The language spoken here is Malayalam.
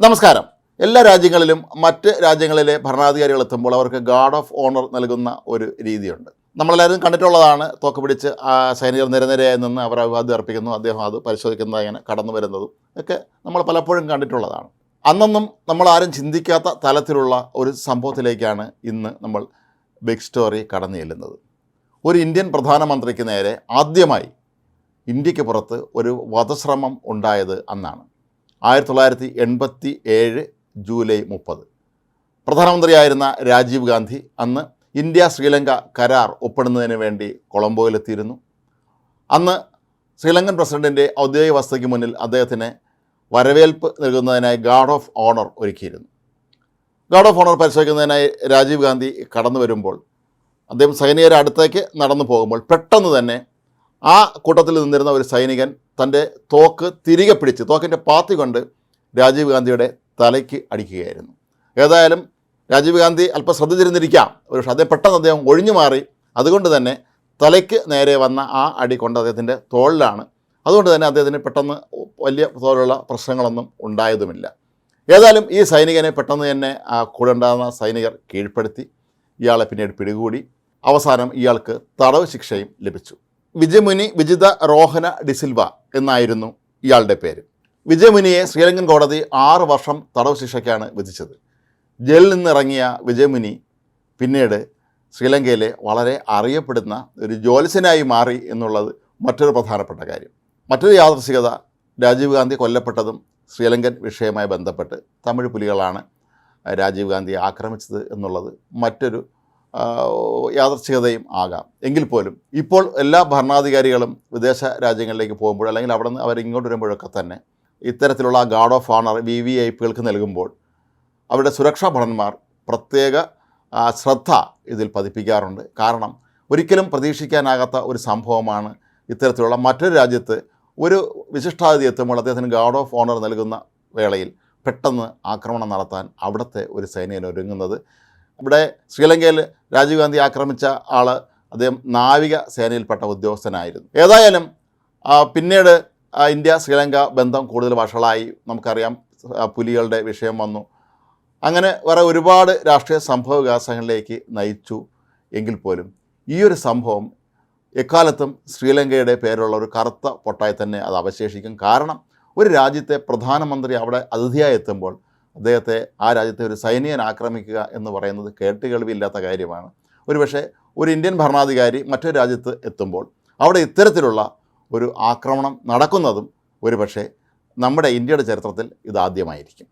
നമസ്കാരം. എല്ലാ രാജ്യങ്ങളിലും മറ്റ് രാജ്യങ്ങളിലെ ഭരണാധികാരികൾ എത്തുമ്പോൾ അവർക്ക് ഗാർഡ് ഓഫ് ഓണർ നൽകുന്ന ഒരു രീതിയുണ്ട്. നമ്മളെല്ലാവരും കണ്ടിട്ടുള്ളതാണ്. തോക്ക് പിടിച്ച് സൈനികർ നിരനിരയായി നിന്ന് അവർ അഭിവാദ്യം അർപ്പിക്കുന്നു. അദ്ദേഹം അത് പരിശോധിക്കുന്നത് അങ്ങനെ കടന്നു വരുന്നതും ഒക്കെ നമ്മൾ പലപ്പോഴും കണ്ടിട്ടുള്ളതാണ്. അന്നൊന്നും നമ്മൾ ആരും ചിന്തിക്കാത്ത തലത്തിലുള്ള ഒരു സംഭവത്തിലേക്കാണ് ഇന്ന് നമ്മൾ ബിഗ് സ്റ്റോറി കടന്നു ചെല്ലുന്നത്. ഒരു ഇന്ത്യൻ പ്രധാനമന്ത്രിക്ക് നേരെ ആദ്യമായി ഇന്ത്യയ്ക്ക് പുറത്ത് ഒരു വധശ്രമം ഉണ്ടായത് അന്നാണ്. ആയിരത്തി തൊള്ളായിരത്തി എൺപത്തി ഏഴ് ജൂലൈ മുപ്പത്. പ്രധാനമന്ത്രിയായിരുന്ന രാജീവ് ഗാന്ധി അന്ന് ഇന്ത്യ ശ്രീലങ്ക കരാർ ഒപ്പിടുന്നതിന് വേണ്ടി കൊളംബോയിലെത്തിയിരുന്നു. അന്ന് ശ്രീലങ്കൻ പ്രസിഡന്റിന്റെ ഔദ്യോഗിക വസതിക്ക് മുന്നിൽ അദ്ദേഹത്തിന് വരവേൽപ്പ് നൽകുന്നതിനായി ഗാർഡ് ഓഫ് ഓണർ ഒരുക്കിയിരുന്നു. ഗാർഡ് ഓഫ് ഓണർ പരിശോധിക്കുന്നതിനായി രാജീവ് ഗാന്ധി കടന്നു വരുമ്പോൾ അദ്ദേഹം സൈനികരെ അടുത്തേക്ക് നടന്നു പോകുമ്പോൾ പെട്ടെന്ന് തന്നെ ആ കൂട്ടത്തിൽ നിന്നിരുന്ന ഒരു സൈനികൻ തന്റെ തോക്ക് തിരികെ പിടിച്ച് തോക്കിന്റെ പാത്തി കൊണ്ട് രാജീവ് ഗാന്ധിയുടെ തലയ്ക്ക് അടിക്കുകയായിരുന്നു. ഏതായാലും രാജീവ് ഗാന്ധി അല്പം ശ്രദ്ധിച്ചിരുന്നിരിക്കാം. പക്ഷേ അദ്ദേഹം പെട്ടെന്ന് അദ്ദേഹം ഒഴിഞ്ഞു മാറി. അതുകൊണ്ട് തന്നെ തലയ്ക്ക് നേരെ വന്ന ആ അടി കൊണ്ട് അദ്ദേഹത്തിന്റെ തോളിലാണ്. അതുകൊണ്ട് തന്നെ അദ്ദേഹത്തിന് പെട്ടെന്ന് വലിയ തോലുള്ള പ്രശ്നങ്ങളൊന്നും ഉണ്ടായതുമില്ല. ഏതായാലും ഈ സൈനികനെ പെട്ടെന്ന് തന്നെ ആ കൂടെ ഉണ്ടാകുന്ന സൈനികർ കീഴ്പ്പെടുത്തി. ഇയാളെ പിന്നീട് പിടികൂടി. അവസാനം ഇയാൾക്ക് തടവ് ശിക്ഷയും ലഭിച്ചു. വിജയമുനി വിജിത റോഹന ഡിസിൽവ എന്നായിരുന്നു ഇയാളുടെ പേര്. വിജയമുനിയെ ശ്രീലങ്കൻ കോടതി ആറ് വർഷം തടവ് ശിക്ഷയ്ക്കാണ് വിധിച്ചത്. ജയിലിൽ നിന്നിറങ്ങിയ വിജയമുനി പിന്നീട് ശ്രീലങ്കയിലെ വളരെ അറിയപ്പെടുന്ന ഒരു ജ്യോത്സ്യനായി മാറി എന്നുള്ളത് മറ്റൊരു പ്രധാനപ്പെട്ട കാര്യം. മറ്റൊരു യാദർശികത രാജീവ് ഗാന്ധി കൊല്ലപ്പെട്ടതും ശ്രീലങ്കൻ വിഷയവുമായി ബന്ധപ്പെട്ട് തമിഴ് പുലികളാണ് രാജീവ് ഗാന്ധിയെ ആക്രമിച്ചത് എന്നുള്ളത് മറ്റൊരു ആ, യാദൃച്ഛികതയും ആകാം. എങ്കിൽ പോലും ഇപ്പോൾ എല്ലാ ഭരണാധികാരികളും വിദേശ രാജ്യങ്ങളിലേക്ക് പോകുമ്പോൾ അല്ലെങ്കിൽ അവിടെ നിന്ന് അവർ ഇങ്ങോട്ട് വരുമ്പോഴൊക്കെ തന്നെ ഇത്തരത്തിലുള്ള guard of honour V V I പികൾക്ക് നൽകുമ്പോൾ അവരുടെ സുരക്ഷാ ഭടന്മാർ പ്രത്യേക ശ്രദ്ധ ഇതിൽ പതിപ്പിക്കാറുണ്ട്. കാരണം ഒരിക്കലും പ്രതീക്ഷിക്കാനാകാത്ത ഒരു സംഭവമാണ് ഇത്തരത്തിലുള്ള മറ്റൊരു രാജ്യത്ത് ഒരു വിശിഷ്ടാതിഥി എത്തുമ്പോൾ അദ്ദേഹത്തിന് ഗാർഡ് ഓഫ് ഓണർ നൽകുന്ന വേളയിൽ പെട്ടെന്ന് ആക്രമണം നടത്താൻ അവിടുത്തെ ഒരു സൈനികൻ ഒരുങ്ങുന്നത്. ഇവിടെ ശ്രീലങ്കയിൽ രാജീവ് ഗാന്ധി ആക്രമിച്ച ആൾ അദ്ദേഹം നാവിക സേനയിൽപ്പെട്ട ഉദ്യോഗസ്ഥനായിരുന്നു. ഏതായാലും പിന്നീട് ഇന്ത്യ ശ്രീലങ്ക ബന്ധം കൂടുതൽ വഷളായി. നമുക്കറിയാം പുലികളുടെ വിഷയം വന്നു. അങ്ങനെ വേറെ ഒരുപാട് രാഷ്ട്രീയ സംഭവ വികാസങ്ങളിലേക്ക് നയിച്ചു എങ്കിൽ പോലും ഈ ഒരു സംഭവം എക്കാലത്തും ശ്രീലങ്കയുടെ പേരുള്ള ഒരു കറുത്ത പൊട്ടായി തന്നെ അത് അവശേഷിക്കും. കാരണം ഒരു രാജ്യത്തെ പ്രധാനമന്ത്രി അവിടെ അതിഥിയായി എത്തുമ്പോൾ അദ്ദേഹത്തെ ആ രാജ്യത്തെ ഒരു സൈനികൻ ആക്രമിക്കുക എന്ന് പറയുന്നത് കേട്ടുകേൾവിയില്ലാത്ത കാര്യമാണ്. ഒരുപക്ഷെ ഒരു ഇന്ത്യൻ ഭരണാധികാരി മറ്റൊരു രാജ്യത്ത് എത്തുമ്പോൾ അവിടെ ഇത്തരത്തിലുള്ള ഒരു ആക്രമണം നടക്കുന്നതും ഒരുപക്ഷെ നമ്മുടെ ഇന്ത്യയുടെ ചരിത്രത്തിൽ ഇതാദ്യമായിരിക്കും.